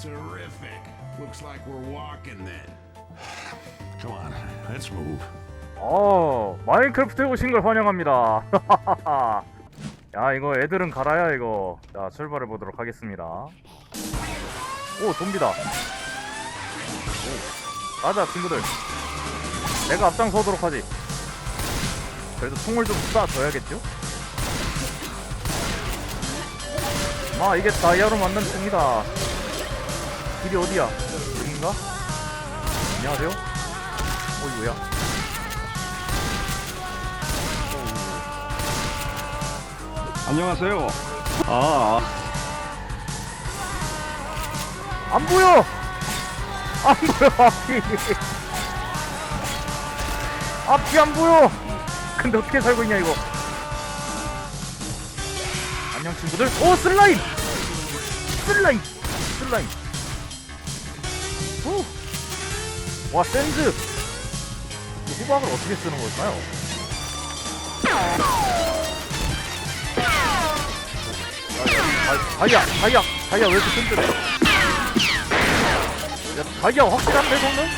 Terrific. Looks like we're walking then. Come on, let's move. 어 마인크래프트에 오신 걸 환영합니다 야 이거 애들은 갈아야 이거 자 출발해 보도록 하겠습니다 오 좀비다 오 가자 친구들 내가 앞장서도록 하지 그래도 총을 좀 쏴줘야겠죠? 아 이게 다이아로 만든 총이다 길이 어디야? 여긴가? 안녕하세요? 어이구야 안녕하세요. 아, 안 보여! 안 보여, 앞이! 앞이 안 보여! 근데 어떻게 살고 있냐, 이거? 안녕, 친구들. 오, 슬라임! 슬라임! 슬라임! 후! 와! 이 호박을 어떻게 쓰는 걸까요? 아, 다이아, 다이아, 다이아 왜 이렇게 튼튼해? 야, 다이아 확실한데, 성능?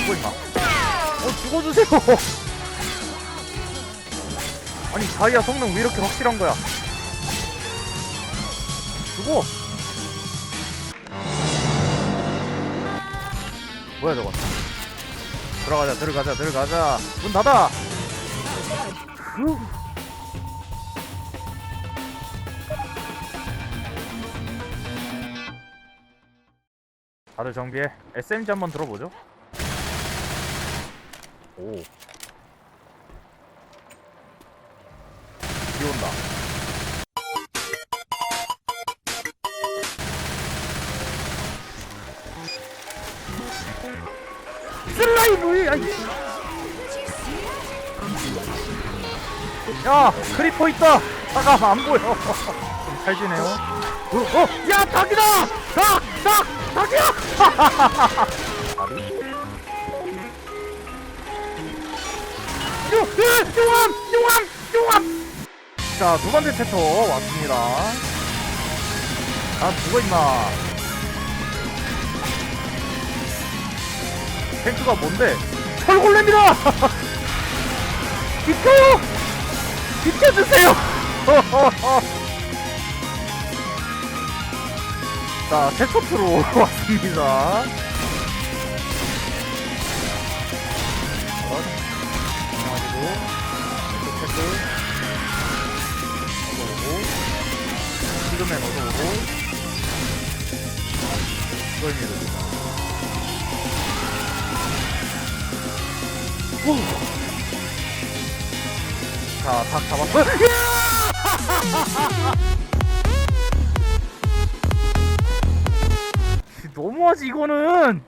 죽어, 임마. 어, 죽어주세요! 아니, 다이아 성능 왜 이렇게 확실한 거야? 죽어! 뭐야, 저건? 들어가자, 들어가자, 들어가자. 문 닫아! 후. 다들 정비해. SMG 한번 들어보죠. 오. 비 온다. 슬라이브! 아이. 야, 크리퍼 있다! 잠깐, 안 보여. 좀 찰지네요. 어, 어, 야, 닭이다! 닭! 닭! 닭이야! 으, 용암! 용암! 용암! 자, 두 번째 챕터 왔습니다. 아, 누가 있나? 탱크가 뭔데? 철골렘이다! 비켜요! 비켜주세요! 자, 세터프로 왔습니다. 어, 안녕하시고, 왼쪽 체크. 어서오고, 시그맨 어서오고, 이거입니다. 자, 닭 잡았어. 너무하지 이거는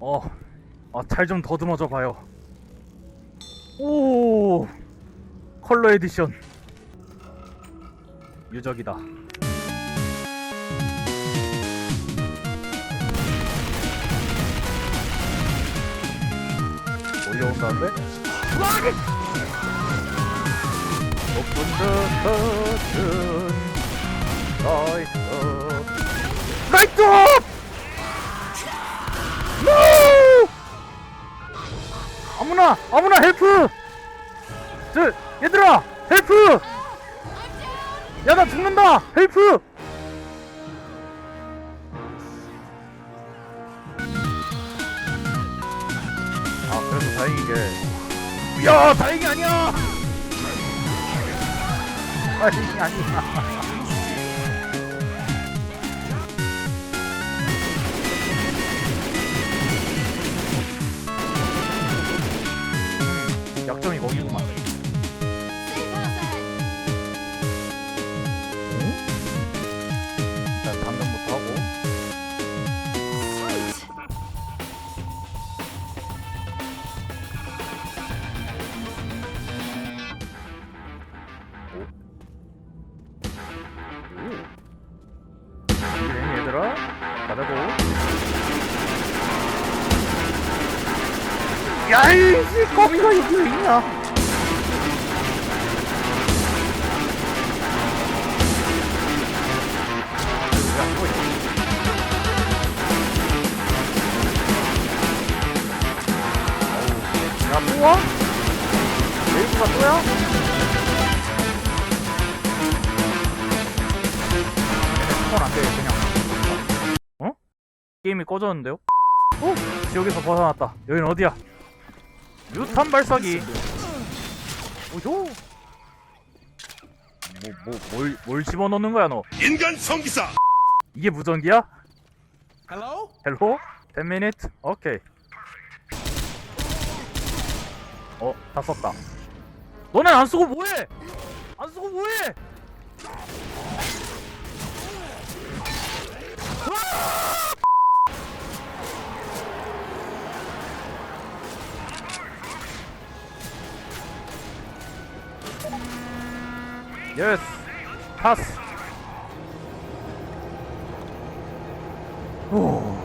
어, 아, 잘 좀 더듬어져 봐요. 오, 컬러 에디션. 유적이다. 올려온다는데? 높은 듯한 라이트 라이트 노! 아무나 아무나 헬프! 저 얘들아 헬프! 야 나 죽는다! 헬프 다행인 게야 다행이 아니야. 다행이 아니야 그래 얘들아 가자고 야이씨 거미가 여기 있나 야 뭐야? 메이크가 또야? 스폰 안돼 그냥 어? 게임이 꺼졌는데요? 어? 지옥에서 벗어났다 여긴 어디야? 유탄 발사기 오쇼 뭐, 뭐, 뭘, 뭘 집어넣는 거야 너 인간 성기사. 이게 무전기야? Hello? 헬로? 10 minute? 오케이 어? 다 썼다 너네 안 쓰고 뭐해? 안 쓰고 뭐해? 예스 파스 오.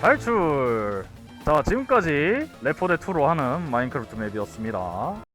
탈출! 자 지금까지 레포대2로 하는 마인크래프트 맵이었습니다